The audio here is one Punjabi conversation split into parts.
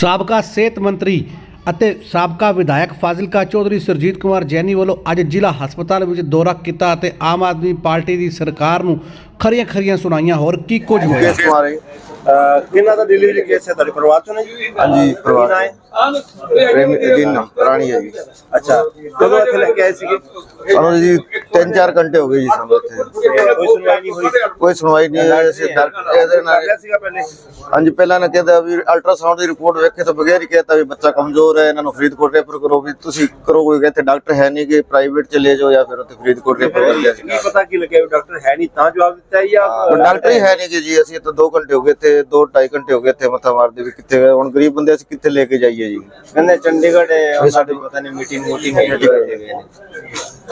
ਸਾਬਕਾ ਸਿਹਤ ਮੰਤਰੀ ਅਤੇ ਸਾਬਕਾ ਵਿਧਾਇਕ ਫਾਜ਼ਿਲਕਾ ਚੌਧਰੀ ਸਰਜੀਤ ਕੁਮਾਰ ਜੈਨੀ ਵੱਲੋਂ ਅੱਜ ਜ਼ਿਲ੍ਹਾ ਹਸਪਤਾਲ ਵਿੱਚ ਦੌਰਾ ਕੀਤਾ ਅਤੇ ਆਮ ਆਦਮੀ ਪਾਰਟੀ ਦੀ ਸਰਕਾਰ ਨੂੰ ਖਰੀਆਂ ਖਰੀਆਂ ਸੁਣਾਈਆਂ। ਹੋਰ ਕੀ ਕੁਝ ਹੋਇਆ? ਕਿਹਨਾਂ ਦਾ ਡਿਲੀਵਰੀ ਕੇਸ ਹੈ ਤੁਹਾਡੇ ਪਰਿਵਾਰ ਚੋਂ ਨੇ ਜੀ? ਹਾਂਜੀ ਪਰਿਵਾਰ ਕਿਹਨਾਂ ਹੈ? ਪ੍ਰੇਮ ਦਿਨ ਰਾਣੀ ਹੈ ਜੀ। ਅੱਛਾ ਕਦੋਂ ਇੱਥੇ ਲੈ ਕੇ ਆਏ ਸੀਗੇ? ਸਾਨੂੰ ਜੀ 3-4 ਘੰਟੇ ਹੋ ਗਏ ਜੀ ਸਾਨੂੰ ਇੱਥੇ। ਕੋਈ ਸੁਣਵਾਈ ਨਹੀਂ ਹੋਈ? ਕੋਈ ਸੁਣਵਾਈ ਨਹੀਂ ਹੋਈ ਅਸੀਂ ਡਾਕਟਰ ਇਹਦੇ ਨਾਲ ਸੀਗਾ ਪਹਿਲੇ? ਹਾਂਜੀ ਪਹਿਲਾਂ ਨੇ ਕਹਿੰਦਾ ਵੀ ਅਲਟਰਾਸਾਊਂਡ ਦੀ ਰਿਪੋਰਟ ਵੇਖੇ ਤਾਂ ਬਗੈਰ ਹੀ ਕਹਿੰਦਾ ਵੀ ਬੱਚਾ ਕਮਜ਼ੋਰ ਹੈ ਇਹਨਾਂ ਨੂੰ ਫਰੀਦਕੋਟ ਰੈਫਰ ਕਰੋ ਵੀ ਤੁਸੀਂ ਕਰੋ ਕੋਈ ਇੱਥੇ ਡਾਕਟਰ ਹੈ ਨਹੀਂ ਕਿ ਪ੍ਰਾਈਵੇਟ ਚ ਲੈ ਜਾਓ ਜਾਂ ਫਿਰ ਉੱਥੇ ਫਰੀਦਕੋਟ ਰੈਫਰ ਕਰ ਲਿਆ ਸੀ ਕੀ ਪਤਾ ਕੀ ਲੱਗਿਆ ਡਾਕਟਰ ਹੈ ਨਹੀਂ ਤਾਂ ਜਵਾਬ ਦਿੱਤਾ ਹੈ ਜਾਂ ਡਾਕਟਰ ਹੀ ਹੈ ਨਹੀਂ ਕਿ ਜੀ ਅਸੀਂ ਤਾਂ 2 ਘੰਟੇ ਹੋ ਗਏ ਤੇ 2.5 ਘੰਟੇ ਹੋ ਗਏ ਇੱਥੇ ਮੱਥਾ ਮਾਰਦੇ ਵੀ ਕਿੱਥੇ ਗਏ। ਹੁਣ ਗਰੀਬ ਬੰਦੇ ਅਸੀਂ ਕਿੱਥੇ ਲੈ ਕੇ ਜਾਈਏ ਜੀ? ਕਹਿੰਦੇ ਚੰਡੀਗੜ੍ਹ ਹੈ ਉਹ ਸਾਡੇ ਪਤਾ ਨਹੀਂ ਮੀਟਿੰਗ ਮੀਟਿੰਗ ਹੈ ਜੀ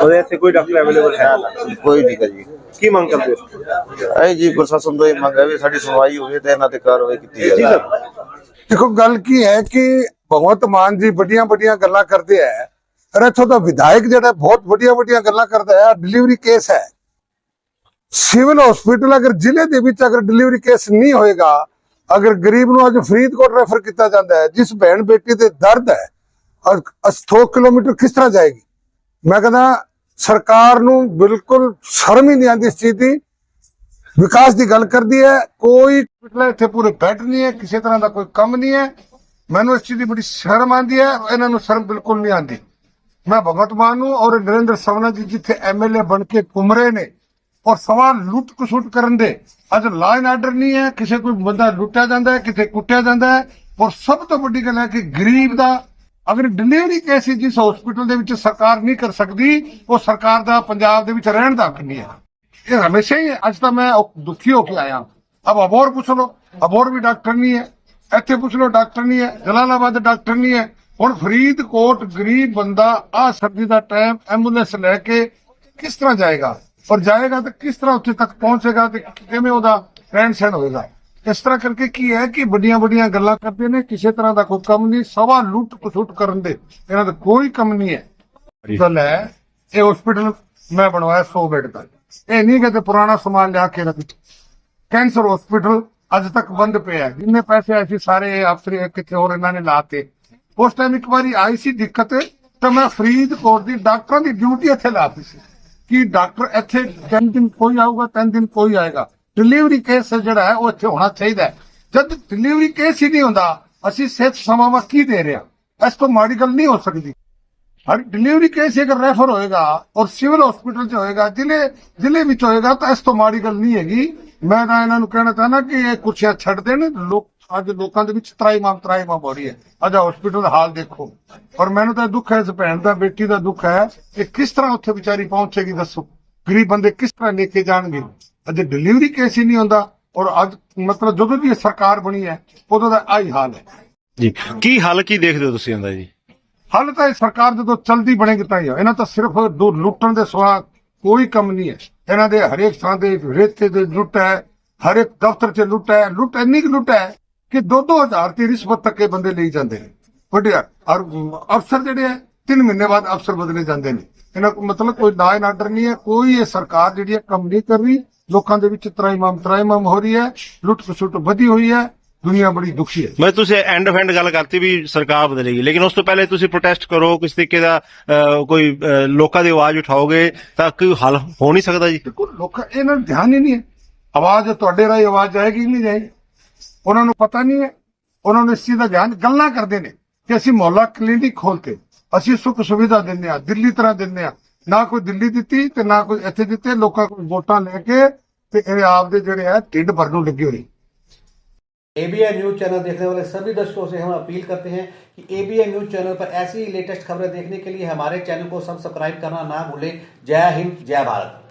ਉਹਦੇ ਇੱਥੇ ਕੋਈ ਡਾਕਟਰ ਅਵੇਲੇਬਲ ਹੈ। ਕੋਈ ਨਹੀਂ ਜੀ। ਕੀ ਮੰਗ ਕਰਦੇ ਹੋ? ਐ ਜੀ ਪ੍ਰਸ਼ਾਸਨ ਤੋਂ ਇਹ ਮੰਗ ਹੈ ਵੀ ਸਾਡੀ ਸੁਣਵਾਈ ਹੋਵੇ ਤੇ ਇਹਨਾਂ ਤੇ ਕਾਰਵਾਈ ਕੀਤੀ ਜੀ ਜਾਵੇ ਸਰ। ਦੇਖੋ ਗੱਲ ਕੀ ਹੈ ਕਿ ਭਗਵੰਤ ਮਾਨ ਜੀ ਵੱਡੀਆਂ ਵੱਡੀਆਂ ਗੱਲਾਂ ਕਰਦੇ ਹੈ। ਔਰ ਇੱਥੋਂ ਦਾ ਵਿਧਾਇਕ ਜਿਹੜਾ ਬਹੁਤ ਵੱਡੀਆਂ ਵੱਡੀਆਂ ਗੱਲਾਂ ਕਰਦਾ ਹੈ। ਡਿਲੀਵਰੀ ਕੇਸ ਹੈ। ਸਿਵਲ ਹਸਪੀਟਲ ਅਗਰ ਜ਼ਿਲ੍ਹੇ ਦੇ ਵਿੱਚ ਅਗਰ ਡਿਲੀਵਰੀ ਕੇਸ ਨਹੀਂ ਹੋਏਗਾ, ਅਗਰ ਗਰੀਬ ਨੂੰ ਅੱਜ ਫਰੀਦਕੋਟ ਰੈਫਰ ਕੀਤਾ ਜਾਂਦਾ ਹੈ, ਜਿਸ ਭੈਣ ਬੇਟੀ ਦੇ ਦਰਦ ਹੈ ਔਰ 100 ਕਿਲੋਮੀਟਰ ਕਿਸ ਤਰ੍ਹਾਂ ਜਾਏਗੀ? ਮੈਂ ਕਹਿੰਦਾ, ਸਰਕਾਰ ਨੂੰ ਬਿਲਕੁਲ ਸ਼ਰਮ ਹੀ ਨਹੀਂ ਆਉਂਦੀ ਇਸ ਚੀਜ਼ ਦੀ। ਵਿਕਾਸ ਦੀ ਗੱਲ ਕਰਦੀ ਹੈ, ਕੋਈ ਹਸਪੀਟਲ ਇੱਥੇ ਪੂਰੇ ਬੈੱਡ ਨਹੀਂ ਹੈ, ਕਿਸੇ ਤਰ੍ਹਾਂ ਦਾ ਕੋਈ ਕੰਮ ਨਹੀਂ ਹੈ। ਮੈਨੂੰ ਇਸ ਚੀਜ਼ ਦੀ ਬੜੀ ਸ਼ਰਮ ਆਉਂਦੀ ਹੈ, ਇਹਨਾਂ ਨੂੰ ਸ਼ਰਮ ਬਿਲਕੁਲ ਨਹੀਂ ਆਉਂਦੀ। ਮੈਂ ਭਗਵੰਤ ਮਾਨ ਨੂੰ ਔਰ ਨਰਿੰਦਰ ਸਵਨਾ ਜੀ ਜਿੱਥੇ ਐਮਐਲਏ ਬਣ ਕੇ ਘੁੰਮ ਰਹੇ ਨੇ ਔਰ ਸਵਾਲ ਲੁੱਟ ਕਸੁੱਟ ਕਰਨ ਦੇ। ਅੱਜ ਲਾਅ ਐਂਡ ਆਰਡਰ ਨਹੀਂ ਹੈ, ਕਿਸੇ ਕੋਈ ਬੰਦਾ ਲੁੱਟਿਆ ਜਾਂਦਾ ਹੈ, ਕਿਤੇ ਕੁੱਟਿਆ ਜਾਂਦਾ ਹੈ। ਔਰ ਸਭ ਤੋਂ ਵੱਡੀ ਗੱਲ ਹੈ ਕਿ ਗਰੀਬ ਦਾ ਅਗਰ ਡਿਲੀਵਰੀ ਕੇਸ ਜਿਸ ਹਸਪੀਟਲ ਦੇ ਵਿੱਚ ਸਰਕਾਰ ਨਹੀਂ ਕਰ ਸਕਦੀ, ਉਹ ਸਰਕਾਰ ਦਾ ਪੰਜਾਬ ਦੇ ਵਿੱਚ ਰਹਿਣ ਦਾ ਹੱਕ ਨਹੀਂ ਹੈ। ਇਹ ਹਮੇਸ਼ਾ ਹੀ ਹੈ। ਅੱਜ ਤਾਂ ਮੈਂ ਦੁਖੀ ਹੋ ਕੇ ਆਇਆ ਅਬ ਅਬੋਰ ਪੁੱਛ ਲੋ ਅਬੋਰ ਵੀ ਡਾਕਟਰ ਨਹੀਂ ਹੈ। ਇੱਥੇ ਪੁੱਛ ਲੋ ਡਾਕਟਰ ਨਹੀਂ ਹੈ। ਜਲਾਲਾਬਾਦ ਡਾਕਟਰ ਨਹੀਂ ਹੈ। ਹੁਣ ਫਰੀਦਕੋਟ ਗਰੀਬ ਬੰਦਾ ਆ ਸਰਦੀ ਦਾ ਟਾਈਮ ਐਂਬੂਲੈਂਸ ਲੈ ਕੇ ਕਿਸ ਤਰ੍ਹਾਂ ਜਾਏਗਾ? ਔਰ ਜਾਏਗਾ ਤਾਂ ਕਿਸ ਤਰ੍ਹਾਂ ਉੱਥੇ ਤੱਕ ਪਹੁੰਚੇਗਾ ਤੇ ਕਿਵੇਂ ਉਹਦਾ ਰਹਿਣ ਸਹਿਣ ਹੋਏਗਾ? ਇਸ ਤਰ੍ਹਾਂ ਕਰਕੇ ਕੀ ਹੈ ਕਿ ਵੱਡੀਆਂ ਵੱਡੀਆਂ ਗੱਲਾਂ ਕਰਦੇ ਨੇ, ਕਿਸੇ ਤਰ੍ਹਾਂ ਦਾ ਕੋਈ ਕੰਮ ਨਹੀਂ, ਸਵਾ ਲੁੱਟ ਕਸੁੱਟ ਕਰਨ ਦੇ। ਇਹਨਾਂ ਦਾ ਕੋਈ ਕੰਮ ਨਹੀਂ ਹੈ। ਗੱਲ ਹੈ, ਇਹ ਹਸਪੀਟਲ ਮੈਂ ਬਣਵਾਇਆ 100 ਬੈੱਡ ਦਾ। ਇਹ ਨਹੀਂ ਕਿ ਤੇ ਪੁਰਾਣਾ ਸਮਾਨ ਲਿਆ ਕੇ ਰੱਖ ਕੈਂਸਰ ਹਸਪੀਟਲ ਅੱਜ ਤੱਕ ਬੰਦ ਪਿਆ ਹੈ। ਜਿੰਨੇ ਪੈਸੇ ਆਏ ਸੀ ਸਾਰੇ ਅਫਸਰ ਕਿਤੇ ਹੋਰ ਇਹਨਾਂ ਨੇ ਲਾਤੇ। ਉਸ ਟਾਈਮ ਇੱਕ ਵਾਰੀ ਆਈ ਸੀ ਦਿੱਕਤ, ਤਾਂ ਮੈਂ ਫਰੀਦਕੋਟ ਦੀ ਡਾਕਟਰਾਂ ਦੀ ਡਿਊਟੀ ਇੱਥੇ ਲਾਤੀ ਸੀ। ਕਿ ਡਾਕਟਰ ਇੱਥੇ ਤਿੰਨ ਦਿਨ ਕੋਈ ਆਊਗਾ, ਤਿੰਨ ਦਿਨ ਕੋਈ ਆਏਗਾ। ਡਿਲੀਵਰੀ ਕੇਸ ਜਿਹੜਾ ਹੈ, ਉਹ ਇੱਥੇ ਹੋਣਾ ਚਾਹੀਦਾ ਹੈ। ਜਦ ਡਿਲੀਵਰੀ ਕੇਸ ਹੀ ਨਹੀਂ ਹੁੰਦਾ, ਅਸੀਂ ਸਿਹਤ ਸੇਵਾਵਾਂ ਕੀ ਦੇ ਰਹੇ ਹਾਂ? ਇਸ ਤੋਂ ਮਾੜੀ ਗੱਲ ਨਹੀਂ ਹੋ ਸਕਦੀ। ਹਰ ਡਿਲੀਵਰੀ ਕੇਸ ਅਗਰ ਰੈਫਰ ਹੋਏਗਾ ਔਰ ਸਿਵਲ ਹਸਪੀਟਲ 'ਚ ਹੋਏਗਾ, ਜ਼ਿਲ੍ਹੇ ਜ਼ਿਲ੍ਹੇ ਵਿੱਚ ਹੋਏਗਾ, ਤਾਂ ਇਸ ਤੋਂ ਮਾੜੀ ਗੱਲ ਨਹੀਂ ਹੈਗੀ। ਮੈਂ ਤਾਂ ਇਹਨਾਂ ਨੂੰ ਕਹਿਣਾ ਚਾਹੁੰਦਾ ਕਿ ਇਹ ਕੁਰਸੀਆਂ ਛੱਡ ਦੇਣ, ਲੋਕ ਅੱਜ ਲੋਕਾਂ ਦੇ ਵਿੱਚ ਤਰਾਈਮਾਮ ਹੋ ਰਹੀ ਹੈ। ਅੱਜ ਹਸਪੀਟਲ ਦਾ ਹਾਲ ਦੇਖੋ। ਔਰ ਮੈਨੂੰ ਤਾਂ ਦੁੱਖ ਹੈ ਇਸ ਭੈਣ ਦਾ ਬੇਟੀ ਦਾ ਦੁੱਖ ਹੈ ਕਿ ਕਿਸ ਤਰ੍ਹਾਂ ਉੱਥੇ ਵਿਚਾਰੀ ਪਹੁੰਚੇਗੀ ਦੱਸੋ। ਗਰੀਬ ਬੰਦੇ ਕਿਸ ਤਰ੍ਹਾਂ ਲੈ ਕੇ ਜਾਣਗੇ? ਅੱਜ ਡਿਲੀਵਰੀ ਕੇਸ ਹੀ ਨਹੀਂ ਹੁੰਦਾ ਔਰ ਅੱਜ ਮਤਲਬ ਜਦੋਂ ਦੀ ਸਰਕਾਰ ਬਣੀ ਹੈ ਉਦੋਂ ਦਾ ਆਹੀ ਹਾਲ ਹੈ। ਜੀ ਕੀ ਹੱਲ ਕੀ ਦੇਖਦੇ ਹੋ ਤੁਸੀਂ ਇਹਦਾ ਜੀ? ਹਾਲੇ ਤਾਂ ਇਹ ਸਰਕਾਰ ਜਦੋਂ ਚਲਦੀ ਬਣੇਗੀ ਤਾਂ ਹੀ। ਇਹਨਾਂ ਤਾਂ ਸਿਰਫ ਦੋ ਲੁੱਟਣ ਦੇ ਸਿਵਾ ਕੋਈ ਕੰਮ ਨਹੀਂ ਹੈ। ਇਹਨਾਂ ਦੇ ਹਰੇਕ ਥਾਂ ਦੇ ਰੇਤੇ ਦੇ ਲੁੱਟ ਹੈ ਹਰੇਕ ਦਫ਼ਤਰ 'ਚ ਲੁੱਟ ਹੈ। ਲੁੱਟ ਇੰਨੀ ਕੁ ਲੁੱਟ ਹੈ ਕਿ 2-2000 ਦੀ ਰਿਸ਼ਵਤ ਤੱਕ ਇਹ ਬੰਦੇ ਲਈ ਜਾਂਦੇ ਨੇ। ਵੱਡਿਆ ਔਰ ਅਫਸਰ ਜਿਹੜੇ ਹੈ 3 ਮਹੀਨੇ ਬਾਅਦ ਅਫਸਰ ਬਦਲੇ ਜਾਂਦੇ ਨੇ। ਇਹਨਾਂ ਕੋਲ ਮਤਲਬ ਕੋਈ ਨਾ ਆਰਡਰ ਨਹੀਂ ਹੈ ਕੋਈ ਇਹ ਸਰਕਾਰ ਜਿਹੜੀ ਹੈ ਕੰਮ ਨਹੀਂ ਕਰ ਰਹੀ। ਲੋਕਾਂ ਦੇ ਵਿੱਚ ਤਰਾਈਮਾਮ ਤਰਾਈਮਾਮ ਹੋ ਰਹੀ ਹੈ ਲੁੱਟ ਖਸੁੱਟ ਵਧੀ ਹੋਈ ਹੈ ਦੁਨੀਆ ਬੜੀ ਦੁਖੀ ਹੈ। ਮੈਂ ਤੁਸੀਂ ਐਂਡ ਆਫ ਐਂਡ ਗੱਲ ਕਰਤੀ ਵੀ ਸਰਕਾਰ ਬਦਲੇਗੀ। ਲੇਕਿਨ ਉਸ ਤੋਂ ਪਹਿਲੇ ਤੁਸੀਂ ਪ੍ਰੋਟੈਸਟ ਕਰੋ ਕਿਸ ਤਰੀਕੇ ਦਾ ਕੋਈ ਲੋਕਾਂ ਦੀ ਆਵਾਜ਼ ਉਠਾਓਗੇ ਤਾਂ ਕੋਈ ਹੱਲ ਹੋ ਨਹੀਂ ਸਕਦਾ ਜੀ। ਲੋਕਾਂ ਇਹਨਾਂ ਨੂੰ ਧਿਆਨ ਹੀ ਨਹੀਂ ਹੈ। ਆਵਾਜ਼ ਤੁਹਾਡੇ ਰਾਹੀਂ ਆਵਾਜ਼ ਜਾਏਗੀ ਕਿ ਨਹੀਂ ਜਾਏਗੀ? ਉਹਨਾਂ ਨੂੰ ਪਤਾ ਨਹੀਂ ਹੈ ਉਹਨਾਂ ਨੂੰ ਇਸ ਚੀਜ਼ ਦਾ ਧਿਆਨ ਗੱਲਾਂ ਕਰਦੇ ਨੇ ਕਿ ਅਸੀਂ ਮੁਹੱਲਾ ਕਲੀਨਿਕ ਖੋਲਤੇ ਅਸੀਂ ਸੁੱਖ ਸੁਵਿਧਾ ਦਿੰਦੇ ਆ ਦਿੱਲੀ ਤਰ੍ਹਾਂ ਦਿੰਦੇ ਆ ਨਾ ਕੋਈ ਦਿੱਲੀ ਦਿੱਤੀ ਤੇ ਨਾ ਕੋਈ ਇੱਥੇ ਦਿੱਤੇ ਲੋਕਾਂ ਕੋਲ ਵੋਟਾਂ ਲੈ ਕੇ ਤੇ ਇਹ ਆਪਦੇ ਜਿਹੜੇ ਆ ਢਿੱਡ ਭਰਨ ਨੂੰ ਲੱਗੇ ਹੋਏ एबीएन न्यूज चैनल देखने वाले सभी दर्शकों से हम अपील करते हैं कि एबीएन न्यूज चैनल पर ऐसी ही लेटेस्ट खबरें देखने के लिए हमारे चैनल को सब्सक्राइब करना ना भूलें जय हिंद जय भारत